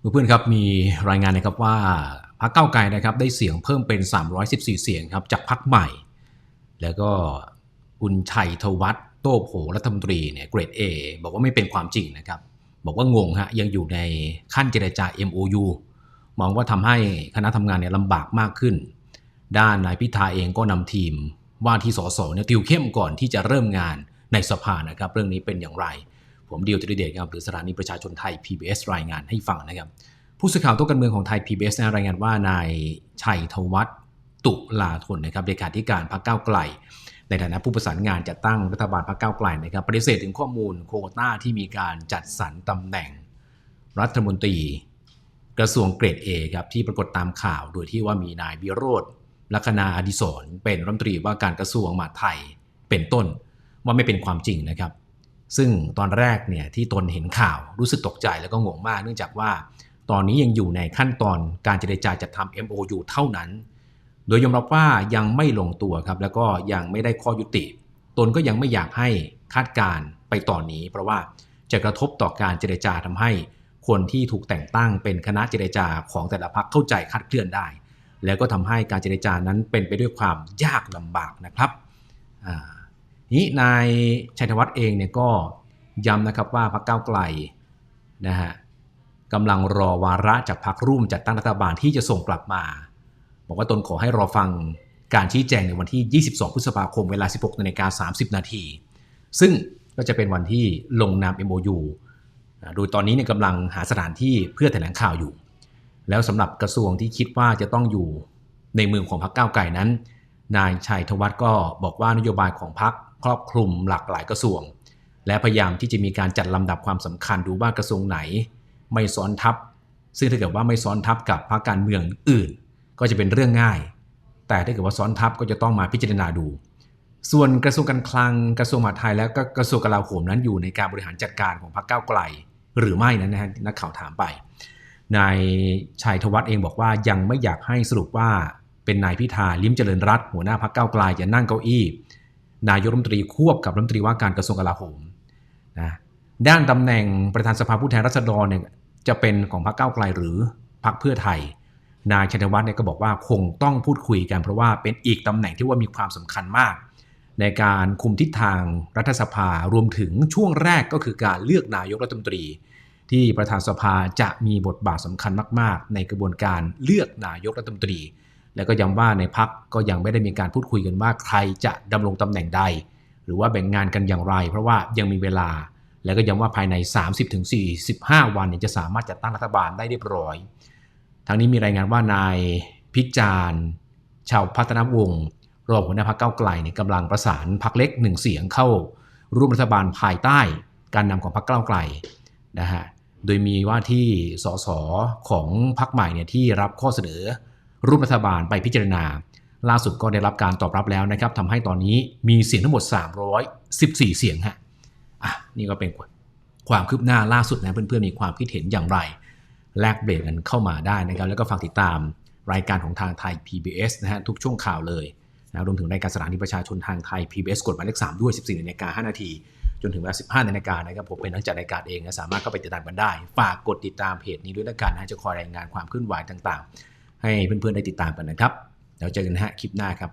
เพื่อนๆครับมีรายงานนะครับว่าพรรคเก้าไกลนะครับได้เสียงเพิ่มเป็น 314 เสียงครับจากพรรคใหม่ แล้วก็คุณชัยธวัฒน์โต้โผรัฐมนตรีเนี่ยเกรด A บอกว่าไม่เป็นความจริงนะครับบอกว่างงฮะยังอยู่ในขั้นเจรจา MOU มองว่าทำให้คณะทำงานเนี่ยลำบากมากขึ้น ด้านนายพิธาเองก็นำทีมว่าที่สสเนี่ยติวเข้มก่อนที่จะเริ่มงานในสภานะครับ เรื่องนี้เป็นอย่างไร ผมเดียวตรีเดชครับหรือสถานีประชาชนไทย PBS รายงานให้ฟังนะครับ ผู้สื่อข่าวตัวการเมืองของไทย PBS นะรายงานว่านายชัยธวัฒน์ตุลาธนนะครับเลขาธิการพรรคก้าวไกล ในฐานะผู้ประสานงานจัดตั้งรัฐบาลพรรคก้าวไกลนะครับปฏิเสธถึงข้อมูลโควต้าที่มีการจัดสรรตำแหน่ง รัฐมนตรี กระทรวงเกรด A ครับที่ปรากฏตามข่าวโดยที่ว่ามีนายวิโรธลัคนาอดิศรเป็นรัฐมนตรีว่าการกระทรวงมหาดไทยเป็นต้นว่าไม่เป็นความจริงนะครับ ซึ่งตอนแรกเนี่ยที่ตนเห็นข่าวรู้สึกตกใจแล้วก็งงมาก เนื่องจากว่าตอนนี้ยังอยู่ในขั้นตอนการเจรจาจัดทำ MOU เท่านั้น โดยยอมรับว่ายังไม่ลงตัวครับ แล้วก็ยังไม่ได้ข้อยุติ ตนก็ยังไม่อยากให้คาดการ์ไปตอนนี้ เพราะว่าจะกระทบต่อการเจรจาทำให้ คนที่ถูกแต่งตั้งเป็นคณะเจรจาของแต่ละพรรคเข้าใจคาดเคลื่อนได้ แล้วก็ทำให้การเจรจานั้นเป็นไปด้วยความยากลำบากนะครับอ่า นี้นายชัยธวัฒน์เองเนี่ยก็ย้ำนะครับว่าพรรคก้าวไกลนะฮะกำลังรอวาระจากพรรคร่วมจัดตั้งรัฐบาลที่จะส่งกลับมา บอกว่าตนขอให้รอฟังการชี้แจงในวันที่ 22 พฤษภาคมเวลา 16นาฬิกา30 นาที ซึ่งก็จะเป็นวันที่ลงนาม MOU โดยตอนนี้เนี่ยกำลังหาสถานที่เพื่อแถลงข่าวอยู่ แล้วสำหรับกระทรวงที่คิดว่าจะต้องอยู่ในมือของพรรคก้าวไก่นั้น นายชัยธวัฒน์ก็บอกว่านโยบายของพรรค ครอบคลุมหลากหลายกระทรวง และพยายามที่จะมีการจัดลำดับความสำคัญดูว่ากระทรวงไหน ไม่ซ้อนทับ ซึ่งถ้าเกิดว่าไม่ซ้อนทับกับพรรคการเมืองอื่น ก็จะเป็นเรื่องง่าย แต่ถ้าเกิดว่าซ้อนทับก็จะต้องมาพิจารณาดู ส่วนกระทรวงการคลังกระทรวงมหาดไทยและก็กระทรวงกลาโหมนั้นอยู่ในการบริหารจัดการของพรรคก้าวไกล หรือไม่นั้นนะฮะนักข่าวถามไปนายชัยธวัฒน์เองบอกว่ายังไม่อยากให้สรุปว่าเป็นนายพิธาลิ้มเจริญรัตหัวหน้าพรรคก้าวไกลจะนั่งเก้าอี้ นายกรัฐมนตรีควบกับรัฐมนตรีว่าการกระทรวงกลาโหมนะด้านตำแหน่งประธานสภาผู้แทนราษฎรเนี่ยจะเป็นของพรรคก้าวไกลหรือพรรคเพื่อไทย นายชัยธวัฒน์เนี่ยก็บอกว่าคงต้องพูดคุยกันเพราะว่าเป็นอีกตำแหน่งที่ว่ามีความสำคัญมาก ในการคุมทิศทางรัฐสภารวมถึงช่วงแรกก็คือการเลือกนายกรัฐมนตรี ที่ประธานสภาจะมีบทบาทสำคัญมาก ๆ ในกระบวนการเลือกนายกรัฐมนตรี แล้วก็ย้ำว่าในพักก็ยังไม่ได้มีการพูดคุยกันว่าใครจะดำรงตำแหน่งใด หรือว่าแบ่งงานกันอย่างไร เพราะว่ายังมีเวลา แล้วก็ย้ำว่าภายใน 30-45 วันเนี่ยจะสามารถจัดตั้งรัฐบาลได้เรียบร้อย ทั้งนี้มีรายงานว่านายพิจารณ์ชาวพัฒนวงศ์รองหัวหน้าพรรคเก้าไกลเนี่ยกำลังประสานพรรคเล็กหนึ่งเสียงเข้าร่วมรัฐบาลภายใต้การนำของพรรคก้าไกลนะฮะ โดยมีว่าที่สสของพรรคใหม่เนี่ยที่รับข้อเสนอ ร่วมรัฐบาลไปพิจารณา ล่าสุดก็ได้รับการตอบรับแล้วนะครับทำให้ตอนนี้มีเสียงทั้งหมด 314 เสียงฮะอะนี่ก็เป็นความคืบหน้าล่าสุดนะเพื่อนๆมีความคิดเห็นอย่างไร แลกเปลี่ยนกันเข้ามาได้นะครับ แล้วก็ฝากติดตามรายการของทางไทย PBS นะฮะทุกช่วงข่าวเลยนะรวมถึงรายการสถานีประชาชนทางไทย PBS กดหมายเลข3ด้วย 14นาฬิกา5นาทีจนถึงเวลา 15นาฬิกานะครับผมเป็นนักจัดรายการเองนะสามารถเข้าไปติดตามกันได้ ฝากกดติดตามเพจนี้ด้วยนะกันนะจะคอยรายงานความเคลื่อนไหวต่างๆ ให้เพื่อนๆได้ติดตามกันนะครับ แล้วเจอกันนะฮะคลิปหน้าครับ